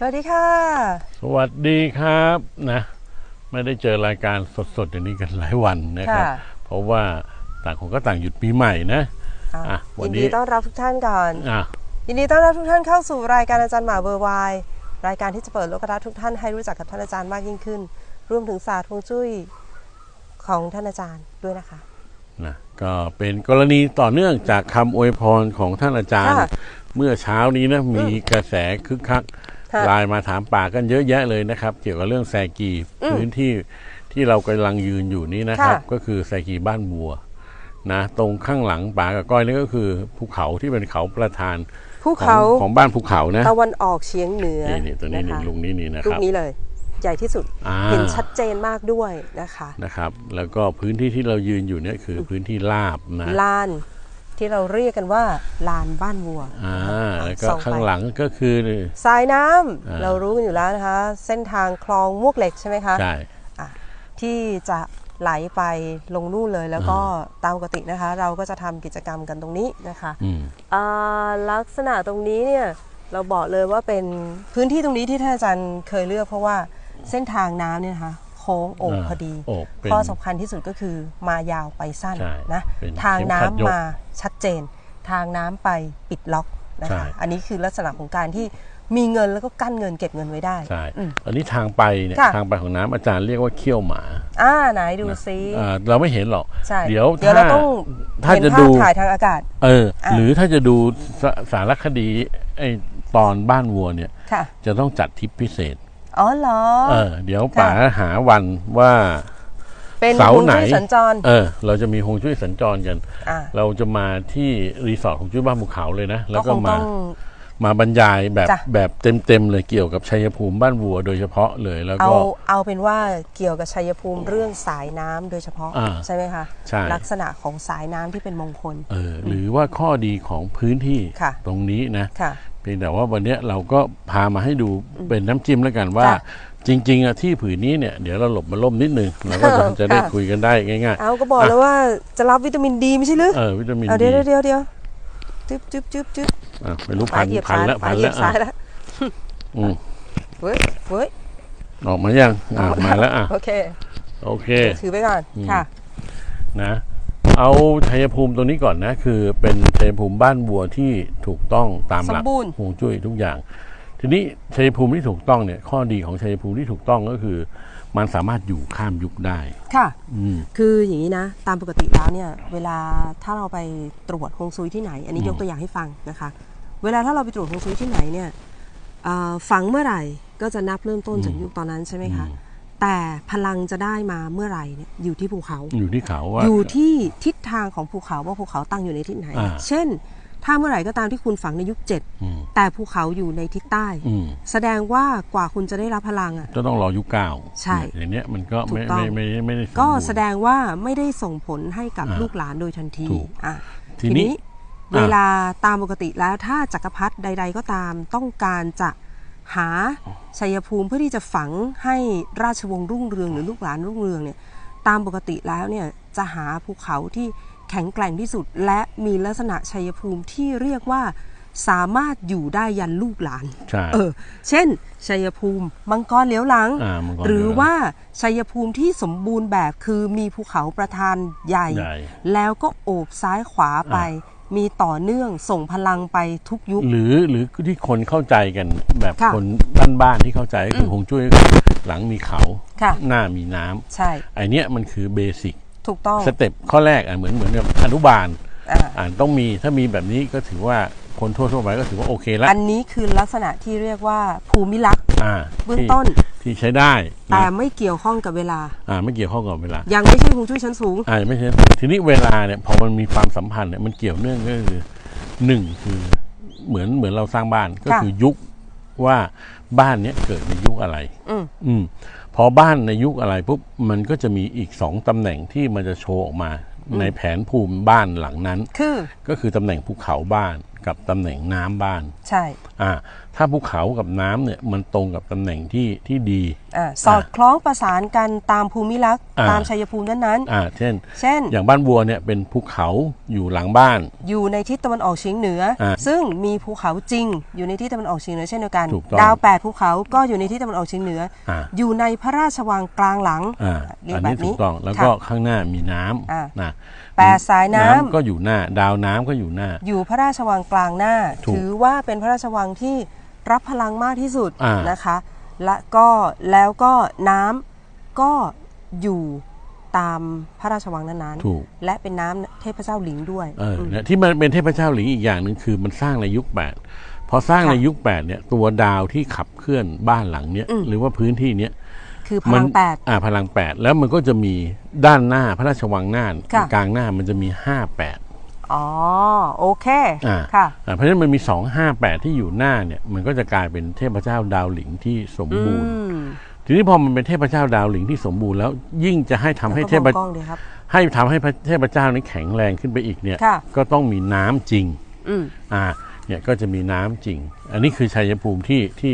สวัสดีค่ะ สวัสดีครับนะไม่ได้เจอรายการสดๆอย่างนี้กันหลายวันนะครับ ค่ะ เพราะว่าต่างคนก็ต่างหยุดปีใหม่นะอะอะวันยินนี้ดีต้อนรับทุกท่านก่อน อะยินดีต้อนรับทุกท่านเข้าสู่รายการอาจารย์หมาเบอร์ไวน์รายการที่จะเปิดโลกทัศน์ทุกท่านให้รู้จักกับท่านอาจารย์มากยิ่งขึ้น รวมถึงศาสตร์ฮวงจุ้ยของท่านอาจารย์ด้วยนะคะ นะก็เป็นกรณีต่อเนื่องจากคำอวยพรของท่านอาจารย์ ค่ะ เมื่อเช้านี้นะมีกระแสคึกคักค่ะ ไลน์มาถามป่ากันเยอะแยะเลยนะครับ เกี่ยวกับเรื่องแซกีอืมพื้นที่ที่เรากำลังยืนอยู่นี้นะครับค่ะก็คือแซกีบ้านบัวนะตรงข้างหลังป่ากับก้อยนี่ก็คือภูเขาที่เป็นเขาประธานภูของเขาของบ้านภูเขานะตะวันออกเฉียงเหนือนี่นี่ตัวนี้นี่ะคะลุงนี่นี่นะคลูรักบนี้เลย ใหญ่ที่สุดอ่าเห็นชัดเจนมากด้วยนะคะนะครับ แล้วก็พื้นที่ที่เรายืนอยู่เนี่ยคือพื้นที่ราบนะลาน ที่เราเรียกกันว่าลานบ้านวัวอ่านะคะแล้วก็ส่อไปข้างหลังก็คือสายน้ำอ่าเรารู้กันอยู่แล้วนะคะ เส้นทางคลองมวกเหล็กใช่ไหมคะใช่อะที่จะไหลไปลงนู่นเลยแล้วก็ตามปกตินะคะ เราก็จะทำกิจกรรมกันตรงนี้นะคะอืมอ่าลักษณะตรงนี้เนี่ยเราบอกเลยว่าเป็นพื้นที่ตรงนี้ที่ท่านอาจารย์เคยเลือกเพราะว่าเส้นทางน้ำเนี่ยนะคะ โค้งโอบพอดีโอบเป็นข้อสำคัญที่สุดก็คือมายาวไปสั้นใช่นะเป็นทางน้ำเข็มขัดยกมาชัดเจน ทางน้ำไปปิดล็อกนะใช่คะอันนี้คือลักษณะของการที่มีเงินแล้วก็กั้นเงินเก็บเงินไว้ได้ใช่อืมตอนนี้ทางไปเนี่ยค่ะทางไปของน้ำอาจารย์เรียกว่าเขี้ยวหมา อ่าไหนดูซิอ่าเราไม่เห็นหรอกใช่เดี๋ยวเดี๋ยวเราถ้าต้องถ้าเห็นจะภาดูพถ่ายทางอากาศ เอออะหรือถ้าจะดูสสารคดีไอ้ตอนบ้านวัวเนี่ยค่ะจะต้องจัดทริปพิเศษ อ๋อเหรอ เออเดี๋ยวค่ะป๋าหาวันว่าเป็นเสาฮวงไหนจุ้ยสัญจรเออ เราจะมีฮวงจุ้ยสัญจรกันอ่าเราจะมาที่รีสอร์ทของจุ้ยบ้านภูเขาเลยนะ แล้วก็ก็คงมาต้องมาบรรยายแบบจ้ะแบบเต็มๆเลยเกี่ยวกับชัยภูมิบ้านวัวโดยเฉพาะเลยแล้วเอาก็เอาเป็นว่าเกี่ยวกับชัยภูมิเรื่องสายน้ำโดยเฉพาะอ่าใช่ไหมคะใช่ลักษณะของสายน้ำที่เป็นมงคลเออหรือว่าข้อดีของพื้นที่ค่ะตรงนี้นะค่ะเพียงแต่ว่าวันเนี้ยเราก็พามาให้ดูเป็นน้ำจิ้มแล้วกันว่าจ้ะจริง ๆอะที่ผืนนี้เนี่ยเดี๋ยวเราหลบมาล่มนิดนึงเราก็จะค่ะจะได้คุยกันได้ง่ายเอาก็บอกแล้วว่าจะรับวิตามินดีไม่ใช่หรือๆเออวิตามินเอาดีเดี๋ยวเดี๋ยวเดี๋ยวจึ๊บจึ๊บจึ๊บจึ๊บอะไม่รู้ปพัลานเหยียบพันซ้ายแล้วปลาพันเหยีแล้ยวบซ้ายอะแล้วอืมเว้ยเว้ยออกมายังอะมาแล้วอะโอเคโอเคถือไปก่อนค่ะนะ เอาชัยภูมิตัวนี้ก่อนนะ คือเป็นชัยภูมิบ้านวัวที่ถูกต้องตามหลักสมบูรณ์ ฮวงจุ้ยทุกอย่าง ทีนี้ชัยภูมิที่ถูกต้องเนี่ย ข้อดีของชัยภูมิที่ถูกต้องก็คือ มันสามารถอยู่ข้ามยุคได้ ค่ะ อืม คืออย่างนี้นะ ตามปกติแล้วเนี่ย เวลาถ้าเราไปตรวจฮวงซุยที่ไหน อันนี้ยกตัวอย่างให้ฟังนะคะ เวลาถ้าเราไปตรวจฮวงซุยที่ไหนเนี่ยเอ่อฝังเมื่อไหร่ก็จะนับเริ่มต้นจากยุคตอนนั้นใช่ไหมคะ แต่พลังจะได้มาเมื่อไหร่เนี่ยอยู่ที่ภูเขา อยู่ที่เขาว่า อยู่ที่ทิศทางของภูเขาว่าภูเขาตั้งอยู่ในทิศไหน อ่า เช่น ถ้าเมื่อไหร่ก็ตามที่คุณฝังในยุคเจ็ดอืมแต่ภูเขาอยู่ในทิศใต้ อืมแสดงว่ากว่าคุณจะได้รับพลังอะ ก็ต้องรอยุคเก้าใช่เนี่ยอย่างเนี้ยมันก็ไม่ถูกต้องไม่ไม่ไม่ได้สมบูรณ์ ก็แสดงว่าไม่ได้ส่งผลให้กับอ่าลูกหลานโดยทันทีถูกอะทีทีนี้นี้อะเวลาตามปกติแล้วถ้าจักรพรรดิใด ๆ ก็ตามต้องการจะ หาชัยภูมิเพื่อที่จะฝังให้ราชวงศ์รุ่งเรืองหรือลูกหลานรุ่งเรืองเนี่ยตามปกติแล้วเนี่ยจะหาภูเขาที่แข็งแกร่งที่สุด และมีลักษณะชัยภูมิที่เรียกว่าสามารถอยู่ได้ยันลูกหลานใช่เออ เช่น ชัยภูมิมังกรเหลียวหลังอ่ามังกรหรือเหลียวหลังว่าชัยภูมิที่สมบูรณ์แบบคือมีภูเขาประทานใหญ่ใหญ่ แล้วก็โอบซ้ายขวาไป มีต่อเนื่องส่งพลังไปทุกยุค หรือหรือที่คนเข้าใจกันแบบค่ะคนบ้านๆที่เข้าใจก็คืออฮวงจุ้ยก็คือหลังมีเขาค่ะ หน้ามีน้ำใช่ไอเนี้ยมันคือเบสิกถูกต้องสเต็ปข้อแรกอะเหมือนเหมือนกับอนุบาลอ่าอ่าต้องมีถ้ามีแบบนี้ก็ถือว่าคนทั่วทั่วๆไปก็ถือว่าโอเคแล้วอันนี้คือลักษณะที่เรียกว่าภูมิลักษณ์ อ่าเบื้องที่ต้นที่ใช้ได้แต่นะไม่เกี่ยวข้องกับเวลา อ่าไม่เกี่ยวข้องกับเวลา ยังไม่ใช่ฮวงจุ้ยชั้นสูง อ่าไม่ใช่ทีนี้เวลาเนี่ยพอมันมีความสัมพันธ์เนี่ยมันเกี่ยวเนื่องก็คือหนึ่งคือเหมือนเหมือนเราสร้างบ้านก็ค่ะคือยุคว่าบ้านเนี้ยเกิดในยุคอะไร อืมอืมพอบ้านในยุคอะไรปุ๊บมันก็จะมีอีกสองตำแหน่งที่มันจะโชว์ออกมาในแผนภูมิบ้านหลังนั้น คือ ก็คือตำแหน่งภูเขาบ้านกับตำแหน่งน้ำบ้าน ใช่ อ่าถ้าภูเขากับน้ำเนี่ยมันตรงกับตำแหน่งที่ที่ดี อ่าสอดคล้องประสานกันตามภูมิลักษณ์อ่า ตามชัยภูมินั้นอ่าเช่น ๆ เช่น อย่างบ้านบัวเนี่ยเป็นภูเขาอยู่หลังบ้าน อยู่ในทิศตะวันออกเฉียงเหนืออาซึ่งมีภูเขาจริง อยู่ในทิศตะวันออกเฉียงเหนือเช่นเดียวกัน ถูกต้องดาวแปดภูเขาก็อยู่ในทิศตะวันออกเฉียงเหนืออา อยู่ในพระราชวังกลางหลังอ่าเรียกอันแบนี้บถูนี้กต้องแล้วก็ค่ะ ข้างหน้ามีน้อ่าำนะแปดสายน้ำ ก็อยู่หน้า ดาวน้ำก็อยู่หน้า อยู่พระราชวังกลางหน้า ถูก ถือว่าเป็นพระราชวังที่ รับพลังมากที่สุดอ่าน นะคะ และก็แล้วก็น้ำก็อยู่ตามพระราชวังนั้นถูก ๆและเป็นน้ำเทพเจ้าหลิงด้วยเออเนี่ยที่มันเป็นเทพเจ้าหลิงอีกอย่างหนึ่งคือมันสร้างในยุคแปดพอสร้างค่ะในยุคแปดเนี่ยตัวดาวที่ขับเคลื่อนบ้านหลังเนี้ยอืมหรือว่าพื้นที่เนี้ยคือพลังแปด อ่าพลังแปดแล้วมันก็จะมีด้านหน้าพระราชวังหน้าค่ะ กลางหน้ามันจะมีห้าแปด อ๋อโอเคอ่าค่ะอ่าเพราะฉะนั้นมันมีสองห้าแปดที่อยู่หน้าเนี่ยมันก็จะกลายเป็นเทพเจ้าดาวหลิงที่สมอืบูรณ์มทีนี้พอมันเป็นเทพเจ้าดาวหลิงที่สมบูรณ์แล้วยิ่งจะให้ทำให้เทพแล้วก็มองกล้องดีครับให้ทำให้พระเทพเจ้านี้แข็งแรงขึ้นไปอีกเนี่ยค่ะก็ต้องมีน้ำจริงอืมอ่าเนี่ยก็จะมีน้ำจริง อันนี้คือชัยภูมิที่ที่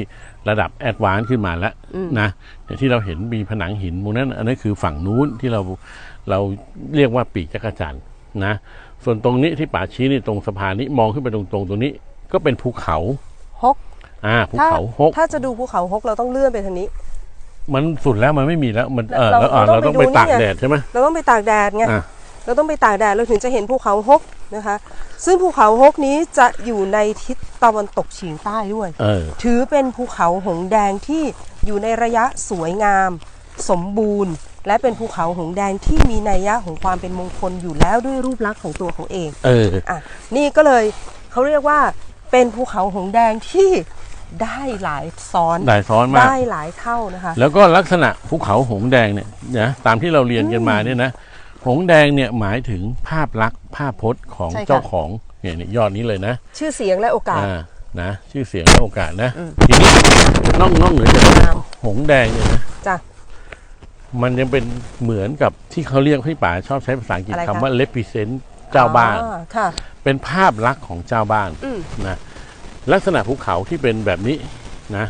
ระดับแอดวานซ์ขึ้นมาแล้วอืมนะเนี่ยที่เราเห็นมีผนังหินตรงนั้น อันนั้นคือฝั่งนู้นที่เราเราเรียกว่าปีกจักรจันทร์นะ ส่วนตรงนี้ที่ป่าชี้นี่ตรงสะพานนี้มองขึ้นไปตรงๆตรงนี้ ก็เป็นภูเขาฮกอ่าภูถ้าเขาฮกถ้าจะดูภูเขาฮกเราต้องเลื่อนไปทางนี้ มันสุดแล้วมันไม่มีแล้ว มันเออเราแล้วอ่าเราเราต้ต้อองงไปไปดูตากนี่ไงแดดใช่ไหมเราต้องไปตากแดดไงอะเราต้องไปตากแดดเราถึงจะเห็นภูเขาฮกนะคะ ซึ่งภูเขาฮกนี้จะอยู่ในทิศตะวันตกเฉียงใต้ด้วยเออถือเป็นภูเขาหงแดงที่อยู่ในระยะสวยงาม สมบูรณ์ และเป็นภูเขาหงแดงที่มีนัยยะของความเป็นมงคลอยู่แล้วด้วยรูปลักษณ์ของตัวของเองเอออะนี่ก็เลยเขาเรียกว่าเป็นภูเขาหงแดงที่ได้หลายซ้อนได้ซ้อนมากได้หลายเท่านะคะ แล้วก็ลักษณะภูเขาหงส์แดงเนี่ยนะตามที่เราเรียนกันมาเนี่ยนะหงส์แดงเนี่ยหมายถึงภาพลักษณ์ภาพพจน์ของใช่ค่ะเจ้าของเนี่ยเนี่ยยอดนี้เลยนะ ชื่อเสียงและโอกาสอ่านะชื่อเสียงและโอกาสนะทีนี้นอกนอกเหนือจากงามหงส์แดงเนี่ยนะจ้ะ มันยังเป็นเหมือนกับที่เขาเรียกพี่ป๋าชอบใช้ภาษาอังกฤษอะไรคะ คำว่า represent เจ้าบ้านอ่ค่ะ เป็นภาพลักษณ์ของเจ้าบ้านอืม นะลักษณะภูเขาที่เป็นแบบนี้นะ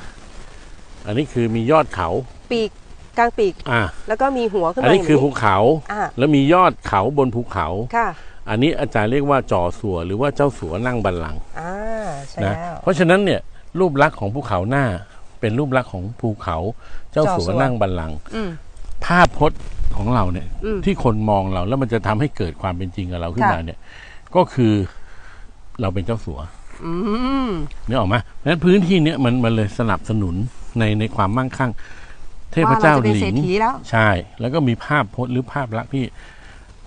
อันนี้คือมียอดเขา ปีกกลางปีก อ่าแล้วก็มีหัวขึ้นอันมานี้ย่างคือภูเขา อ่า แล้วมียอดเขาบนภูเขา ค่ะอันนี้อาจารย์เรียกว่าจอสัวหรือว่าเจ้าสัวนั่งบัลลังก์อ่าใช่นะแล้วเพราะฉะนั้นเนี่ยรูปลักษณ์ของภูเขาหน้าเป็นรูปลักษณ์ของภูเขาเจ้าสัวเจ้าสัวนั่งบัลลังก์อืม ภาพพจน์ของเราเนี่ย อืม ที่คนมองเราแล้วมันจะทำให้เกิดความเป็นจริงกับเราขึ้นค่ะมาเนี่ย ก็คือเราเป็นเจ้าสัวอืมนึกออกไหมนั้นพื้นที่เนี้ยมันมันเลยสนับสนุนในในความมั่งคั่ง เทพเจ้าว่าเราจะเป็นหลิเศรษงฐีแล้วใช่ แล้วก็มีภาพพจน์หรือภาพลักษณ์ที่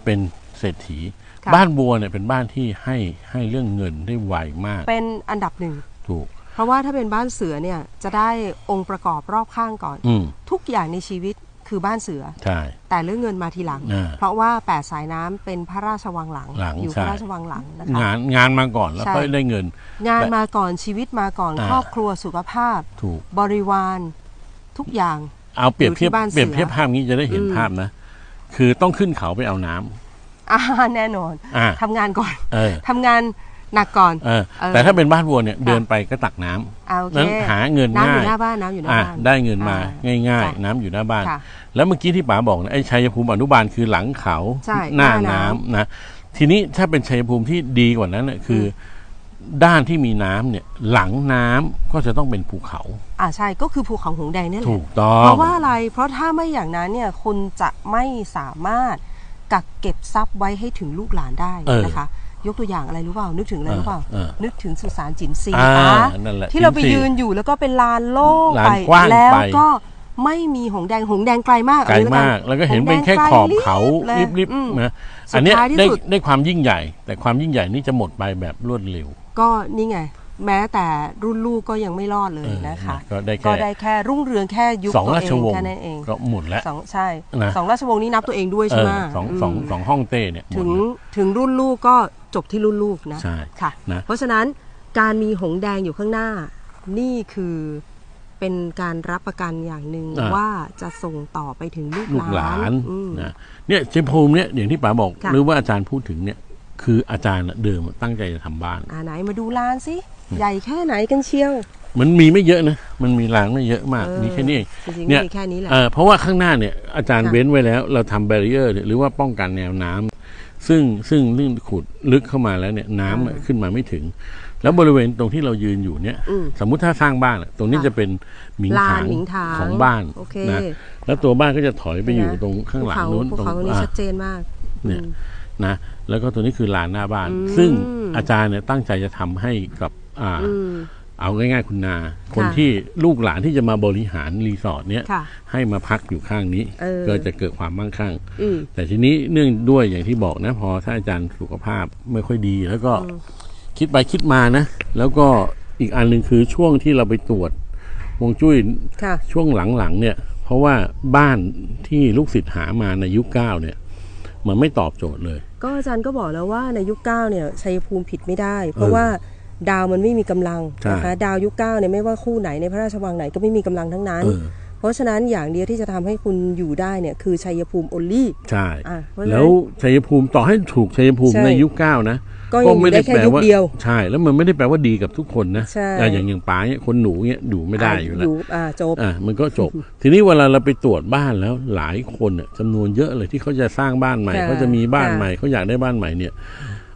เป็นเศรษฐี ค่ะ บ้านบัวเนี่ยเป็นบ้านที่ให้ให้เรื่องเงินได้ไวมากเป็นอันดับหนึ่ง ถูก เพราะว่าถ้าเป็นบ้านเสือเนี่ยจะได้องค์ประกอบรอบข้างก่อน อืม ทุกอย่างในชีวิต คือบ้านเสือ ใช่ แต่เรื่องเงินมาทีหลัง อ่าเพราะว่าแปดสายน้ำเป็นพระราชวังหลัง หลังอยู่ใช่ พระราชวังหลังนะคะ งานงานมาก่อนแล้วใช่ค่อยได้เงิน งานมาก่อนชีวิตมาก่อนอ่า ครอบครัวสุขภาพ ถูก บริวารทุกอย่าง เอาเปรียบเทียบอยู่ที่บ้านเสือ เปรียบเทียบภาพนี้จะได้เห็นอืมภาพนะ คือต้องขึ้นเขาไปเอาน้ำอ่าแน่นอนอ่าทำงานก่อนเออ ทำงาน หนักก่อนเออเออแต่ถ้าเป็นบ้านวัวเนี่ยเดินไปก็ตักน้ำเอาโอเคนั้นหาเงินน้ำอง่ายยู่หน้าบ้านน้ำอยู่หน้าอะบ้านได้เงินมาอ่ง่ายจ้ะๆน้ำอยู่หน้าบ้านค่ะแล้วเมื่อกี้ที่ป๋าบอกนะไอ้ชัยภูมิอนุบาลคือหลังเขาใช่หน้าหน้าน้ำน้ำนะทีนี้ถ้าเป็นชัยภูมิที่ดีกว่านั้นเนี่ยคืออด้านที่มีน้ำเนี่ยหลังน้ำก็จะต้องเป็นภูเขา อ่าใช่ก็คือภูเขาหงแดงนี่แหละถูกต้องเพราะว่าอะไร เพราะถ้าไม่อย่างนั้นเนี่ยคุณจะไม่สามารถกักเก็บทรัพย์ไว้ให้ถึงลูกหลานได้เออนะคะ ยกตัวอย่างอะไรรู้เปล่า นึกถึงอะไรรู้เปล่าเออเออนึกถึงสุสานจินซีอ่าปะนั่นแหละที่เราไปจินซียืนอยู่แล้วก็เป็นลานโล่งลานไปกว้างแล้วไปก็ไม่มีหงแดงหงแดงไกลมากไกลเออมาก แล้วก็เห็นหงแดเป็นงแค่ขอบเขาไกลลิบเลยริบอืมๆนะสุดอันเนี้ยท้ายที่ได้สุดได้ความยิ่งใหญ่ แต่ความยิ่งใหญ่นี่จะหมดไปแบบรวดเร็ว ก็นี่ไง แม้แต่รุ่นลูกก็ยังไม่รอดเลยเออนะคะ ก็ได้ก็แค่ได้แค่รุ่งเรืองแค่ยุคสองตัวราเอชงวงศ์แค่นั้นเองก็หมดแล้วสองใช่นะสองราชวงศ์นี้นับตัวเองด้วยเอใช่ไหมอสองมสองสองห้องเต้เนี่ยหมดถึงแล้วถึงรุ่นลูกก็ จบที่รุ่นลูกนะใช่ค่ะนะเพราะฉะนั้นการมีหงส์แดงอยู่ข้างหน้า นี่คือเป็นการรับประกันอย่างหนึ่งอ่าว่าจะส่งต่อไปถึงลูกลูกหลานอืมนะเนี่ยเจภูมิเนี่ยอย่างที่ป๋าบอกค่ะหรือว่าอาจารย์พูดถึงเนี่ย คืออาจารย์น่ะเดิมตั้งใจจะทำบ้านอ่าไหนมาดูลานสิใหญ่แค่ไหนกันเชียว มันมีไม่เยอะนะ มันมีรางไม่เยอะมากเออมีแค่นี้เองจริงๆเนี่ก็ยมีแค่นี้แหละเอ่อเพราะว่าข้างหน้าเนี่ยอาจารย์ค่ะเว้นไว้แล้ว เราทำแบรีเออร์หรือว่าป้องกันแนวน้ำ ซึ่งซึ่งลื่นขุดลึกเข้ามาแล้วเนี่ยน้ำอะขึ้นมาไม่ถึง แล้วบริเวณตรงที่เรายืนอยู่เนี่ยอืมสมมุติถ้าสร้างบ้านอะตรงนี้ค่ะจะเป็นหมิงลาถานงหมิงถางของบ้านโอเคนะแล้วตัวบ้านก็จะถอยไปอยู่นะตรงข้างหลังภูเขานู้นภูตรงเขาตรงนี้อ่าชัดเจนมากเนี่ยนะแล้วก็ตัวนี้คือลานหน้าบ้านอืมซึ่งอาจารย์เนี่ยตั้งใจจะทำให้กับอ่าอืม เอาง่ายๆคุณนา คนค่ะที่ลูกหลานที่จะมาบริหารรีสอร์ทเนี้ยค่ะให้มาพักอยู่ข้างนี้เออก็จะเกิดความมั่งคั่งอืมแต่ทีนี้เนื่องด้วยอย่างที่บอกนะ พอถ้าอาจารย์สุขภาพไม่ค่อยดี แล้วก็คิดไปคิดมานะ แล้วก็อีกอันหนึ่งคือช่วงที่เราไปตรวจฮวงจุ้ยค่ะช่วงหลังๆเนี่ย เพราะว่าบ้านที่ลูกศิษย์หามาในยุคเก้าเนี่ย มันไม่ตอบโจทย์เลย ก็อาจารย์ก็บอกแล้วว่าในยุคเก้าเนี่ยชัยภูมิผิดไม่ได้ เพราะว่า ดาวมันไม่มีกำลังใช่นะคะดาวยุคเก้าเนี่ยไม่ว่าคู่ไหนในพระราชวังไหนก็ไม่มีกำลังทั้งนั้นเออเพราะฉะนั้นอย่างเดียวที่จะทำให้คุณอยู่ได้เนี่ยคือชัยภูมิโอลี่ใช่อะเพราะฉะนั้นแล้วชัยภูมิต่อให้ถูกชัยภูมิใช่ในยุคเก้านะก็ยังอยู่ได้แค่ยุคว่าเดียวใช่ แล้วมันไม่ได้แปลว่าดีกับทุกคนนะใช่อะอย่างอย่างป๋าเนี่ยคนหนูเนี่ยดูไม่ได้อยู่แล้วอ่าจบอะมันก็จบ ทีนี้เวลาเราไปตรวจบ้านแล้วหลายคนเนี่ยจำนวนเยอะเลยที่เขาจะสร้างบ้านใหม่ค่ะเขาจะมีบ้านค่ะใหม่เขาอยากได้บ้านใหม่เนี่ย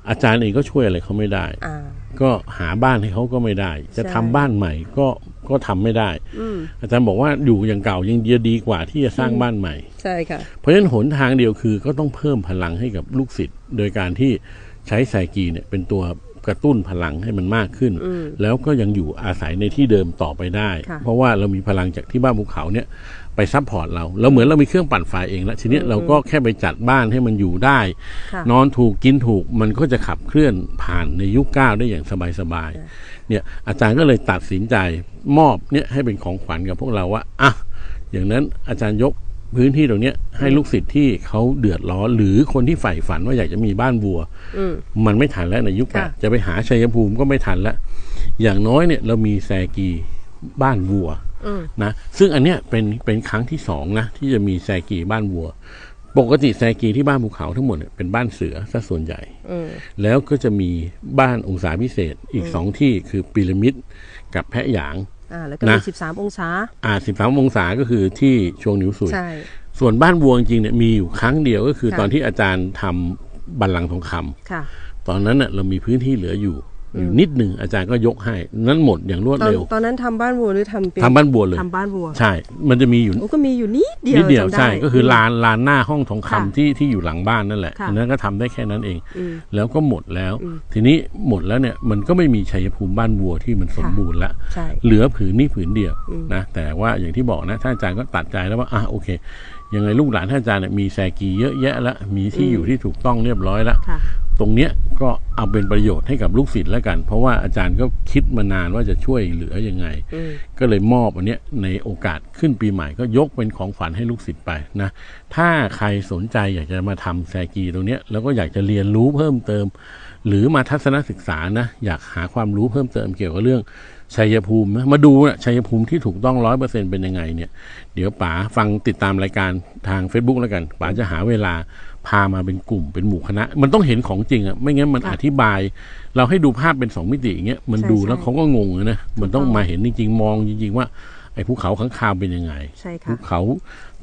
อาจารย์เองก็ช่วยอะไรเขาไม่ได้ อ่า ก็หาบ้านให้เขาก็ไม่ได้ จะใช่ทำบ้านใหม่ก็ก็ทำไม่ได้ อืม อาจารย์บอกว่าอยู่อย่างเก่ายังดีดีกว่าที่จะสร้างบ้านใหม่ ใช่ค่ะ เพราะฉะนั้นหนทางเดียวคือก็ต้องเพิ่มพลังให้กับลูกศิษย์ โดยการที่ใช้ไซกีเนี่ยเป็นตัวกระตุ้นพลังให้มันมากขึ้นอืมแล้วก็ยังอยู่อาศัยในที่เดิมต่อไปได้ ค่ะ เพราะว่าเรามีพลังจากที่บ้านภูเขาเนี่ย ไปซัพพอร์ตเราเราเหมือนเรามีเครื่องปั่นไฟเองแล้วทีนี้เราก็แค่ไปจัดบ้านให้มันอยู่ได้ ค่ะนอนถูกกินถูกมันก็จะขับเคลื่อนผ่านในยุคเก้าได้อย่างสบายๆเนี่ยอาจารย์ก็เลยตัดสินใจมอบเนี่ยให้เป็นของขวัญกับพวกเราว่าอะอย่างนั้นอาจารย์ยกพื้นที่ตรงเนี้ยให้ลูกศิษย์ที่เขาเดือดร้อนหรือคนที่ใฝ่ฝันว่าอยากจะมีบ้านวัว อืม มันไม่ทันแล้วในยุคแปดค่ะจะไปหาชัยภูมิก็ไม่ทันแล้ว อย่างน้อยเนี่ยเรามีแซกีบ้านวัวอืม นะซึ่งอันเนี้ยเป็นเป็นครั้งที่สองนะที่จะมีแซกีบ้านวัว ปกติแซกีที่บ้านภูเขาทั้งหมดเนี่ยเป็นบ้านเสือซะส่วนใหญ่อืมแล้วก็จะมีบ้านองศาพิเศษอีกสองที่คือพีระมิดกับแพะหยางอ่าแล้วก็มีนะสิบสามองศา อ่าสิบสามองศาก็คือที่ช่วงนิ้วสุดใช่ส่วนบ้านวัวจริงๆเนี่ยมีอยู่ครั้งเดียวก็คือค่ะตอนที่อาจารย์ทำบัลลังก์ทองคำค่ะ ตอนนั้นเน่ะเรามีพื้นที่เหลืออยู่ อยู่นิดหนึ่งอาจารย์ก็ยกให้ นั้นหมดอย่างรวดตอนเร็ว ตอนนั้นทำบ้านวัวหรือทำเป็นทำบ้านบัวเลยทำบ้านวัว ใช่ มันจะมีอยู่โอ้ก็มีอยู่นิดเดียวนิดเดียวจำไใช่ ก็คือลานลานหน้าห้องทองคำค่ะที่ที่อยู่หลังบ้านนั่นแหละค่ะอันนั้นก็ทำได้แค่นั้นเองอืมแล้วก็หมดแล้วอืมทีนี้หมดแล้วเนี่ยมันก็ไม่มีชัยภูมิบ้านวัวที่มันสมบูรณ์ละใช่เหลือผืนนี้ผืนเดียวอืมนะ แต่ว่าอย่างที่บอกนะท่านอาจารย์ก็ตัดใจแล้วว่าอะโอเคยังไงลูกหลานท่านอาจารย์เนี่ยมีแซกีเยอะแยะแล้วมีที่อยู่ที่ถูกต้องเรียบร้อยแล้วค่ะ ตรงเนี้ยก็เอาเป็นประโยชน์ให้กับลูกศิษย์แล้วกัน เพราะว่าอาจารย์ก็คิดมานานว่าจะช่วยเหลือยังไงอืมก็เลยมอบอันเนี้ยในโอกาสขึ้นปีใหม่ก็ยกเป็นของฝันให้ลูกศิษย์ไปนะ ถ้าใครสนใจอยากจะมาทำแซกีตรงเนี้ยแล้วก็อยากจะเรียนรู้เพิ่มเติม หรือมาทัศนศึกษานะอยากหาความรู้เพิ่มเติมเกี่ยวกับเรื่อง ชัยภูมินะมาดูนะชัยภูมิที่ถูกต้องร้อยเปอร์เซ็นเป็นยังไงเนี่ย เดี๋ยวป๋าฟังติดตามรายการทาง Facebook แล้วกันป๋าจะหาเวลาพามาเป็นกลุ่มเป็นหมู่คณะ มันต้องเห็นของจริงอะไม่งั้นมันค่ะอธิบาย เราให้ดูภาพเป็นสองมิติอย่างเงี้ยมันใช่ดูใช่แล้วเขาก็งงเลยนะมันต้องมาเห็นจริงๆ มองจริงๆว่า ไอ้ภูเขาข้างคาวเป็นยังไงใช่ภูค่ะเขา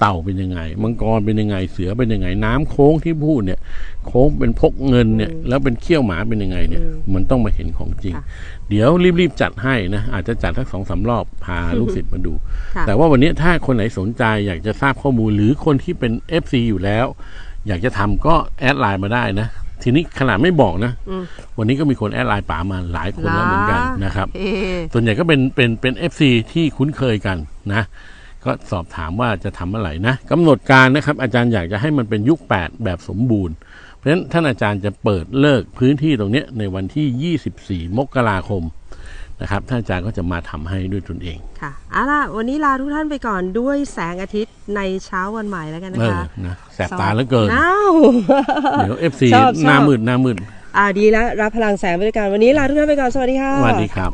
เต่าเป็นยังไง มังกรเป็นยังไงเสือเป็นยังไง น้ำโค้งที่พูดเนี่ย โค้งเป็นพกเงินเนี่ย แล้วเป็นเขี้ยวหมาเป็นยังไงเนี่ย มันต้องมาเห็นของจริงค่ะเดี๋ยวรีบๆจัดให้นะอาจจะจัดสักสองสามรอบพาลูกศิษย์มาดูค่ะแต่ว่าวันนี้ถ้าคนไหนสนใจอยากจะทราบข้อมูลหรือคนที่เป็น FC อยู่แล้ว อยากจะทำก็แอดไลน์มาได้นะ ทีนี้ขนาดไม่บอกนะอืมวันนี้ก็มีคนแอดไลน์ป๋ามาหลายคนแล้วเหมือนกันนะครับเอ๊ะส่วนใหญ่ก็เป็นเป็นเป็นเอฟซีที่คุ้นเคยกันนะ ก็สอบถามว่าจะทำเมื่อไหร่นะกำหนดการนะครับ อาจารย์อยากจะให้มันเป็นยุค 8 แบบสมบูรณ์ เพราะฉะนั้นท่านอาจารย์จะเปิดเลิกพื้นที่ตรงเนี้ยในวันที่ 24 มกราคม นะครับท่านอาจารย์ก็จะมาทำให้ด้วยตนเองค่ะเอาล่ะวันนี้ลาทุกท่านไปก่อนด้วยแสงอาทิตย์ในเช้าวันใหม่แล้วกันนะเออคะนะแสบตาเหลือเกินอ้าวเดี๋ยวเอฟซีชอบชอบหน้ามืดหน้ามืดอ่าดีแล้วรับพลังแสงไปด้วยกันวันนี้ลาทุกท่านไปก่อนสวัสดีค่ะสวัสดีครับ